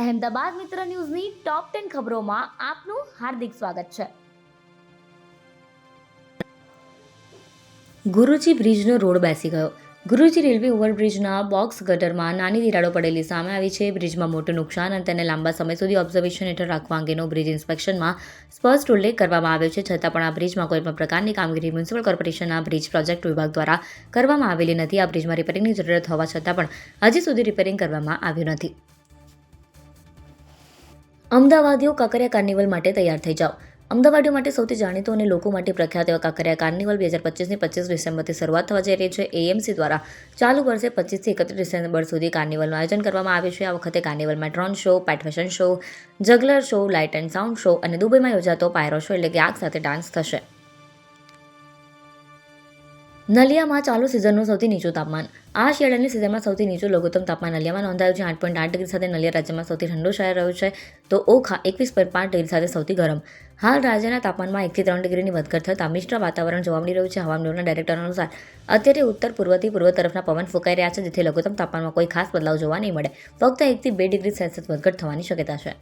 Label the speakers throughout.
Speaker 1: અહેમદાબાદ મિત્ર ન્યૂઝની top ten ખબરોમાં આપનું હાર્દિક સ્વાગત છે. ગુરુજી બ્રિજનો રોડ બેસી ગયો. ગુરુજી રેલવે ઓવરબ્રિજના બોક્સ ગટરમાં નાની તિરાડો પડેલી સામે આવી છે. બ્રિજમાં મોટું નુકસાન અને તેને લાંબા સમય સુધી ઓબ્ઝર્વેશન હેઠળ રાખવા અંગેનો બ્રિજ ઇન્સ્પેક્શનમાં સ્પષ્ટ ઉલ્લેખ કરવામાં આવ્યો છે. છતાં પણ આ બ્રિજમાં કોઈપણ પ્રકારની કામગીરી મ્યુનિસિપલ કોર્પોરેશનના બ્રિજ પ્રોજેક્ટ વિભાગ દ્વારા કરવામાં આવેલી નથી. આ બ્રિજમાં રિપેરિંગની જરૂરત હોવા છતાં પણ હજી સુધી રિપેરિંગ કરવામાં આવ્યું નથી. અમદાવાદીઓ કાંકરિયા કાર્નિવલ માટે તૈયાર થઈ જાઓ. અમદાવાદીઓ માટે સૌથી જાણીતો અને લોકો માટે પ્રખ્યાત એવા કાંકરિયા કાર્નિવલ બે હજાર પચીસની પચીસ ડિસેમ્બરથી શરૂઆત થવા જઈ રહી છે. એએમસી દ્વારા ચાલુ વર્ષે પચીસથી એકત્રીસ ડિસેમ્બર સુધી કાર્નિવલનું આયોજન કરવામાં આવ્યું છે. આ વખતે કાર્નિવલમાં drone show, pet fashion show, juggler show, light and sound show અને દુબઈમાં યોજાતો પાયરો શો એટલે કે આગ સાથે ડાન્સ થશે. નલિયામાં ચાલુ સિઝનનું સૌથી નીચું તાપમાન. આ શિયાળાની સિઝનમાં સૌથી નીચું લઘુત્તમ તાપમાન નલિયામાં નોંધાયું છે. આઠ પોઈન્ટ આઠ ડિગ્રી સાથે નલિયા રાજ્યમાં સૌથી ઠંડુ શહેર રહ્યું છે. તો ઓખા એકવીસ પોઈન્ટ પાંચ ડિગ્રી સાથે સૌથી ગરમ. હાલ રાજ્યના તાપમાનમાં એકથી ત્રણ ડિગ્રીની વધઘટ થતાં મિશ્ર વાતાવરણ જોવા મળી રહ્યું છે. હવામાન વિભાગના ડાયરેક્ટર અનુસાર અત્યારે ઉત્તર પૂર્વથી પૂર્વ તરફના પવન ફૂંકાઈ રહ્યા છે, જેથી લઘુત્તમ તાપમાનમાં કોઈ ખાસ બદલાવ જોવા નહીં મળે. ફક્ત એકથી બે ડિગ્રી સેલ્સિયસ વધઘટ થવાની શક્યતા છે.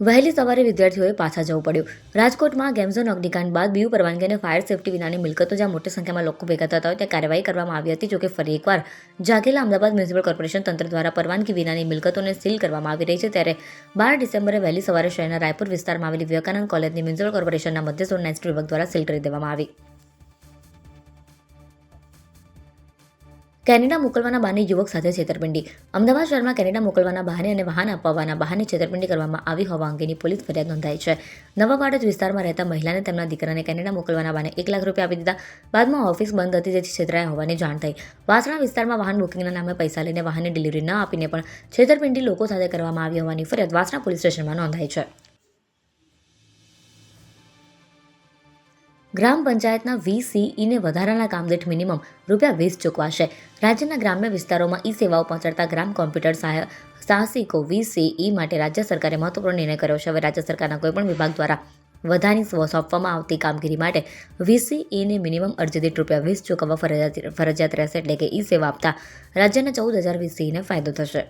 Speaker 1: વહેલી સવારે વિદ્યાર્થીઓએ પાછા જવું પડ્યું. રાજકોટમાં ગેમઝોન અગ્નિકાંડ બાદ બીયુ પરવાનગી અને ફાયર સેફટી વિનાની મિલકતો જ્યાં મોટી સંખ્યામાં લોકો ભેગા થતા હોય, ત્યાં કાર્યવાહી કરવામાં આવી હતી જોકે ફરી એકવાર જાગેલા અમદાવાદ મ્યુનિસિપલ કોર્પોરેશન તંત્ર દ્વારા પરવાનગી વિનાની મિલકતોને સીલ કરવામાં આવી રહી છે. ત્યારે બાર ડિસેમ્બરે વહેલી સવારે શહેરના રાયપુર વિસ્તારમાં આવેલી વિવેકાનંદ કોલેજની મ્યુનિસિપલ કોર્પોરેશનના મધ્ય ઝોન નેક્સ્ટ વિભાગ દ્વારા સીલ કરી દેવામાં આવી. કેનેડા મોકલવાના બહાને યુવક સાથે છેતરપિંડી. અમદાવાદ શહેરમાં કેનેડા મોકલવાના બહાને અને વાહન અપાવવાના બહાને છેતરપિંડી કરવામાં આવી હોવા અંગેની પોલીસ ફરિયાદ નોંધાઈ છે. નવા વાડજ વિસ્તારમાં રહેતા મહિલાને તેમના દીકરાને કેનેડા મોકલવાના બહાને એક લાખ રૂપિયા આપી દીધા. બાદમાં ઓફિસ બંધ હતી જેથી છેતરાયા હોવાની જાણ થઈ. વાસણા વિસ્તારમાં વાહન બુકિંગના નામે પૈસા લઈને વાહનની ડિલિવરી ન આપીને પણ છેતરપિંડી લોકો સાથે કરવામાં આવી હોવાની ફરિયાદ વાસણા પોલીસ સ્ટેશનમાં નોંધાઈ છે. ગ્રામ પંચાયતના વીસીઈને વધારાના કામદીઠ મિનિમમ રૂપિયા વીસ ચૂકવાશે. રાજ્યના ગ્રામ્ય વિસ્તારોમાં ઈ સેવાઓ પહોંચાડતા ગ્રામ કોમ્પ્યુટર સહાય સાહસિકો વીસીઈ માટે રાજ્ય સરકારે મહત્વપૂર્ણ નિર્ણય કર્યો છે. હવે રાજ્ય સરકારના કોઈપણ વિભાગ દ્વારા વધારાની સોંપવામાં આવતી કામગીરી માટે વીસીઈને મિનિમમ અરજી દીઠ રૂપિયા વીસ ચૂકવવા ફરજિયાત ફરજિયાત રહેશે એટલે કે ઈ સેવા આપતા રાજ્યના ચૌદ હજાર વીસીઈને ફાયદો થશે.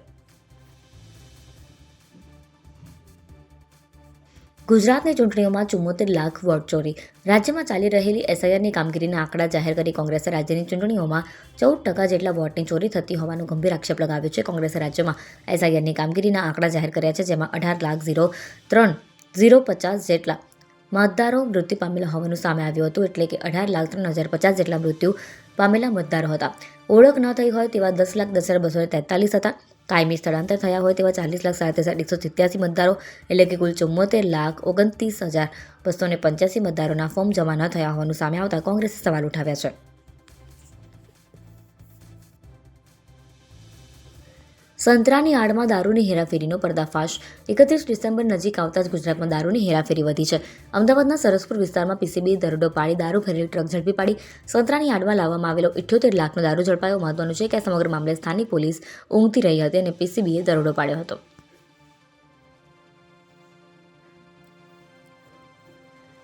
Speaker 1: ગુજરાતની ચૂંટણીઓમાં ચુમ્મોતેર લાખ વોટ ચોરી. રાજ્યમાં ચાલી રહેલી એસઆઈઆરની કામગીરીના આંકડા જાહેર કરી કોંગ્રેસે રાજ્યની ચૂંટણીઓમાં ચૌદ ટકા જેટલા વોટની ચોરી થતી હોવાનો ગંભીર આક્ષેપ લગાવ્યો છે. કોંગ્રેસે રાજ્યમાં એસઆઈઆરની કામગીરીના આંકડા જાહેર કર્યા છે, જેમાં અઢાર લાખ ઝીરો ત્રણ ઝીરો પચાસ જેટલા મતદારો મૃત્યુ પામેલા હોવાનું સામે આવ્યું હતું, એટલે કે અઢાર લાખ ત્રણ હજાર પચાસ જેટલા મૃત્યુ પામેલા મતદારો હતા. ઓળખ ન થઈ હોય તેવા દસ લાખ દસ હજાર બસો તેતાલીસ હતા. કાયમી સ્થળાંતર થયા હોય તેવા ચાલીસ લાખ સાડત્રીસ હજાર એકસો સિત્યાસી મતદારો, એટલે કે કુલ ચુમ્મોતેર લાખ ઓગણત્રીસ હજાર બસો પંચ્યાસી મતદારોના ફોર્મ જમા ન થયા હોવાનું સામે આવતા કોંગ્રેસે સવાલ ઉઠાવ્યા છે. સંતરાની આડમાં દારૂની હેરાફેરીનો પર્દાફાશ. એકત્રીસ ડિસેમ્બર નજીક આવતા જ ગુજરાતમાં દારૂની હેરાફેરી વધી છે. અમદાવાદના સરસપુર વિસ્તારમાં પીસીબી દરોડો પાડી દારૂ ભરેલી ટ્રક ઝડપી પાડી સંતરાની આડમાં લાવવામાં આવેલો ઇઠ્યોતેર લાખનો દારૂ ઝડપાયો. મહત્વનું છે કે સમગ્ર મામલે સ્થાનિક પોલીસ ઊંઘતી રહી હતી અને પીસીબીએ દરોડો પાડ્યો હતો.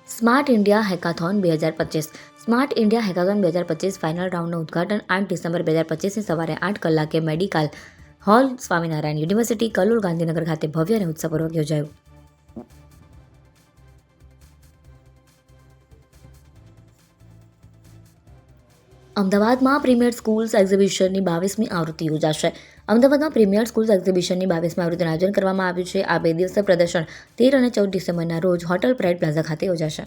Speaker 1: સ્માર્ટ ઇન્ડિયા હેકાથોન બે હજાર પચીસ. સ્માર્ટ ઇન્ડિયા હેકાથોન બે હજાર પચીસ ફાઇનલ રાઉન્ડનું ઉદઘાટન આઠ ડિસેમ્બર બે હજાર પચીસની સવારે આઠ કલાકે medical hall Swaminarayan university Kalol Gandhinagar ખાતે ભવ્ય અને ઉત્સાહપૂર્વક યોજાયું. અમદાવાદમાં પ્રીમિયર સ્કૂલ્સ એક્ઝિબિશનની બાવીસમી આવૃત્તિ યોજાશે. અમદાવાદમાં પ્રીમિયર સ્કૂલ્સ એક્ઝિબિશનની બાવીસમી આવૃત્તિનું આયોજન કરવામાં આવ્યું છે. આ બે દિવસીય પ્રદર્શન તેર અને ચૌદ ડિસેમ્બરના રોજ હોટલ પ્રાઇડ પ્લાઝા ખાતે યોજાશે.